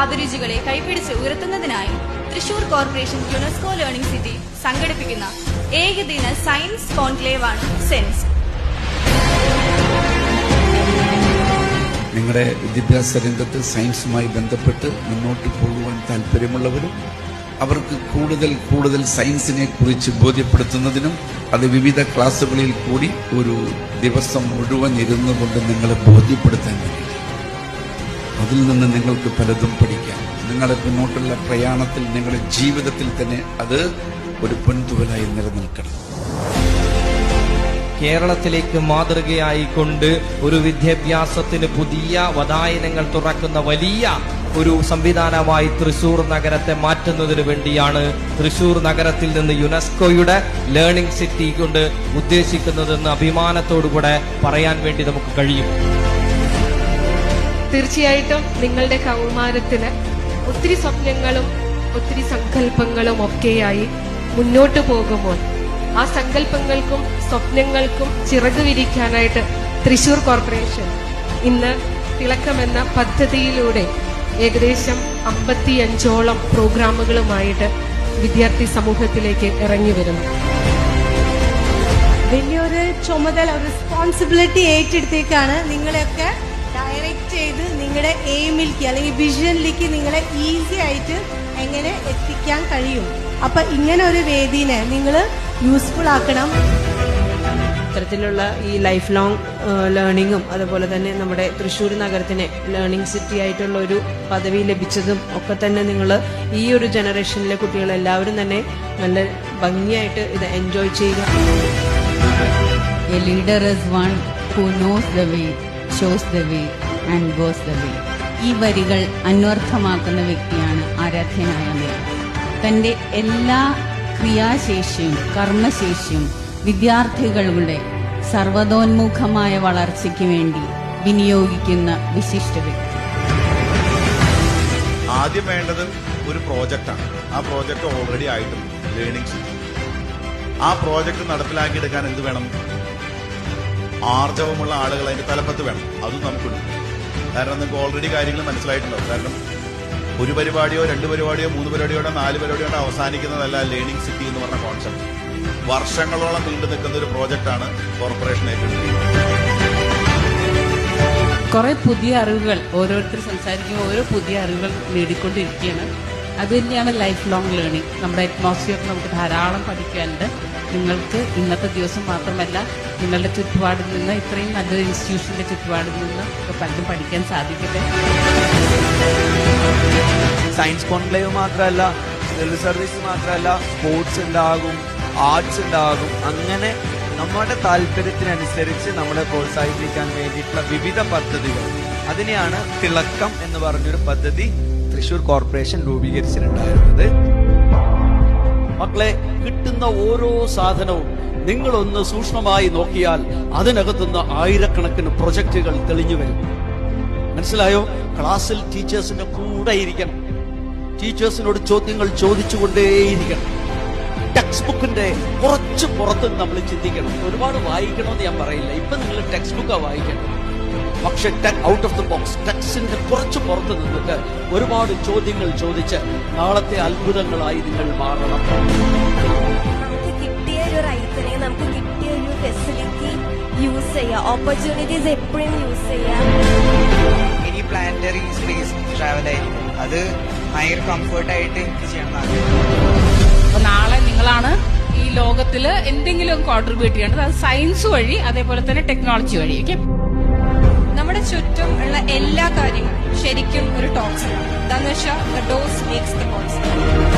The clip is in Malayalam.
അഭിരുചികളെ കൈപിടിച്ച് ഉയർത്തുന്നതിനായി Thrissur corporation UNESCO learning city സംഘടിപ്പിക്കുന്ന ഏകദിന സയൻസ് കോൺക്ലേവ് ആണ് സെൻസ്. നിങ്ങളുടെ വിദ്യാഭ്യാസ രംഗത്ത് സയൻസുമായി ബന്ധപ്പെട്ട് മുന്നോട്ട് പോകുവാൻ താല്പര്യമുള്ളവരും അവർക്ക് കൂടുതൽ കൂടുതൽ സയൻസിനെ കുറിച്ച് ബോധ്യപ്പെടുത്തുന്നതിനും അത് വിവിധ ക്ലാസ്സുകളിൽ കൂടി ഒരു ദിവസം മുഴുവൻ ഇരുന്നു കൊണ്ട് നിങ്ങളെ ബോധ്യപ്പെടുത്താൻ വേണ്ടി അതിൽ നിന്ന് നിങ്ങൾക്ക് പലതും പഠിക്കാം. നിങ്ങളുടെ മുന്നോട്ടുള്ള പ്രയാണത്തിൽ നിങ്ങളുടെ ജീവിതത്തിൽ തന്നെ അത് ഒരു പൊൻതുവലായി നിലനിൽക്കണം. കേരളത്തിലേക്ക് മാതൃകയായി കൊണ്ട് ഒരു വിദ്യാഭ്യാസത്തിന് പുതിയ വതായനങ്ങൾ തുറക്കുന്ന വലിയ ഒരു സംവിധാനമായി തൃശൂർ നഗരത്തെ മാറ്റുന്നതിന് വേണ്ടിയാണ് തൃശൂർ നഗരത്തിൽ നിന്ന് യുനെസ്കോയുടെ ലേണിംഗ് സിറ്റി കൊണ്ട് ഉദ്ദേശിക്കുന്നതെന്ന് അഭിമാനത്തോടുകൂടെ പറയാൻ വേണ്ടി നമുക്ക് കഴിയും. തീർച്ചയായിട്ടും നിങ്ങളുടെ കൗമാരത്തിന് ഒത്തിരി സ്വപ്നങ്ങളും ഒത്തിരി സങ്കല്പങ്ങളും ഒക്കെയായി മുന്നോട്ട് പോകുമ്പോൾ ആ സങ്കല്പങ്ങൾക്കും സ്വപ്നങ്ങൾക്കും ചിറക് വിരിക്കാനായിട്ട് തൃശൂർ കോർപ്പറേഷൻ ഇന്ന് തിളക്കമെന്ന പദ്ധതിയിലൂടെ ഏകദേശം അമ്പത്തിയഞ്ചോളം പ്രോഗ്രാമുകളുമായിട്ട് വിദ്യാർത്ഥി സമൂഹത്തിലേക്ക് ഇറങ്ങി വരുന്നു. വലിയൊരു ചുമതല റെസ്പോൺസിബിലിറ്റി ഏറ്റെടുത്തേക്കാണ് നിങ്ങളെയൊക്കെ ചെയ്ത് നിങ്ങളുടെ എയിമിലേക്ക് അല്ലെങ്കിൽ വിഷനിലേക്ക് നിങ്ങളെ ഈസി ആയിട്ട് എങ്ങനെ എത്തിക്കാൻ കഴിയും. അപ്പൊ ഇങ്ങനെ ഒരു വേദിനെ നിങ്ങൾ യൂസ്ഫുൾ ആക്കണം. ഇത്തരത്തിലുള്ള ഈ ലൈഫ് ലോങ് ലേണിങ്ങും അതുപോലെ തന്നെ നമ്മുടെ തൃശ്ശൂർ നഗരത്തിന് ലേണിംഗ് സിറ്റി ആയിട്ടുള്ള ഒരു പദവി ലഭിച്ചതും ഒക്കെ തന്നെ നിങ്ങൾ ഈ ഒരു ജനറേഷനിലെ കുട്ടികൾ എല്ലാവരും തന്നെ നല്ല ഭംഗിയായിട്ട് ഇത് എൻജോയ് ചെയ്യുക. A leader one one who knows the way, shows the way. And goes the way. ഈ വരികൾ അന്വർത്ഥമാക്കുന്ന വ്യക്തിയാണ് ആരാധ്യനായ അമീർ തന്റെ എല്ലാ ക്രിയാശേഷിയും കർമ്മശേഷിയും വിദ്യാർത്ഥികളുടെ സർവതോന്മുഖമായ വളർച്ചയ്ക്ക് വേണ്ടി വിനിയോഗിക്കുന്ന വിശിഷ്ട വ്യക്തി. ആദ്യം വേണ്ടത് ഒരു പ്രോജക്റ്റാണ്. ആ പ്രോജക്റ്റ് ഓൾറെഡി ആയിട്ടുണ്ട് ലേണിംഗ് ആ പ്രോജക്റ്റ് നടപ്പിലാക്കിയെടുക്കാൻ എന്ത് വേണം? ആർജവമുള്ള ആളുകൾ അതിന്റെ തലപ്പത്ത് വേണം. അതും നമുക്കുണ്ട്. കാരണം നിങ്ങൾക്ക് ഓൾറെഡി കാര്യങ്ങൾ മനസ്സിലായിട്ടുണ്ടാവും കാരണം ഒരു പരിപാടിയോ രണ്ട് പരിപാടിയോ മൂന്ന് പരിപാടിയോ നാല് പരിപാടിയോ അവസാനിക്കുന്നതല്ല ലേണിംഗ് സിറ്റി എന്ന് പറഞ്ഞ കോൺസെപ്റ്റ് വർഷങ്ങളോളം നീണ്ടു നിൽക്കുന്ന ഒരു പ്രോജക്റ്റാണ് കോർപ്പറേഷൻ ഏറ്റെടുക്കുന്നത്. കുറെ പുതിയ അറിവുകൾ ഓരോരുത്തർ സംസാരിക്കുമ്പോൾ ഓരോ പുതിയ അറിവുകൾ നേടിക്കൊണ്ടിരിക്കുകയാണ്. അത് തന്നെയാണ് ലൈഫ് ലോങ് ലേണിംഗ് നമ്മുടെ അറ്റ്മോസ്ഫിയർ നമുക്ക് ധാരാളം പഠിക്കാനുണ്ട്. നിങ്ങൾക്ക് ഇന്നത്തെ ദിവസം മാത്രമല്ല നിങ്ങളുടെ ചുറ്റുപാടിൽ നിന്ന് ഇത്രയും നല്ലൊരു ഇൻസ്റ്റിറ്റ്യൂഷന്റെ ചുറ്റുപാടിൽ നിന്ന് പലതും പഠിക്കാൻ സാധിക്കട്ടെ. സയൻസ് കോൺക്ലേവ് മാത്രമല്ല സിവിൽ സർവീസ് മാത്രമല്ല സ്പോർട്സ് ഉണ്ടാകും ആർട്സ് ഉണ്ടാകും. അങ്ങനെ നമ്മുടെ താല്പര്യത്തിനനുസരിച്ച് നമ്മളെ പ്രോത്സാഹിപ്പിക്കാൻ വേണ്ടിയിട്ടുള്ള വിവിധ പദ്ധതികൾ. അതിനെയാണ് തിളക്കം എന്ന് പറഞ്ഞൊരു പദ്ധതി തൃശൂർ കോർപ്പറേഷൻ രൂപീകരിച്ചിട്ടുണ്ടായിരുന്നത്. മക്കളെ കിട്ടുന്ന ഓരോ സാധനവും നിങ്ങളൊന്ന് സൂക്ഷ്മമായി നോക്കിയാൽ അതിനകത്തുനിന്ന് ആയിരക്കണക്കിന് പ്രൊജക്റ്റുകൾ തെളിഞ്ഞു വരും. മനസ്സിലായോ? ക്ലാസ്സിൽ ടീച്ചേഴ്സിന്റെ കൂടെ ഇരിക്കണം ടീച്ചേഴ്സിനോട് ചോദ്യങ്ങൾ ചോദിച്ചുകൊണ്ടേയിരിക്കണം. ടെക്സ്റ്റ് ബുക്കിന്റെ കുറച്ച് പുറത്ത് നമ്മൾ ചിന്തിക്കണം. ഒരുപാട് വായിക്കണമെന്ന് ഞാൻ പറയില്ല. ഇപ്പൊ നിങ്ങൾ ടെക്സ്റ്റ് ബുക്കാണ് വായിക്കണം. പക്ഷെ ഔട്ട് ഓഫ് ദ ബോക്സ് ടെക്സിന്റെ കുറച്ച് പുറത്ത് നിന്നിട്ട് ഒരുപാട് ചോദ്യങ്ങൾ ചോദിച്ച് നാളത്തെ അത്ഭുതങ്ങളായി നിങ്ങൾ മാറണം. നമുക്ക് കിട്ടിയ ഒരു റൈറ്റിനെ നമുക്ക് കിട്ടിയ ഒരു ഫെസിലിറ്റി യൂസ് ചെയ്യാം. ഓപ്പർച്യൂണിറ്റീസ് എപ്പോഴും യൂസ് ചെയ്യാം. ഇനി പ്ലാനറ്ററി സ്പേസ് ട്രാവൽ ആയിരിക്കും അത് ഭയങ്കര കംഫർട്ടായിട്ട് എനിക്ക് ചെയ്യണം അപ്പൊ നാളെ നിങ്ങളാണ് ഈ ലോകത്തിൽ എന്തെങ്കിലും കോൺട്രിബ്യൂട്ട് ചെയ്യേണ്ടത്. അത് സയൻസ് വഴി അതേപോലെ തന്നെ ടെക്നോളജി വഴി ഓക്കെ നമ്മുടെ ചുറ്റും ഉള്ള എല്ലാ കാര്യങ്ങളും ശരിക്കും ഒരു ടോക്സിനാണ് എന്താന്ന് വെച്ചാൽ ഡോസ് മേക്സ് ദ കോൺസെപ്റ്റ്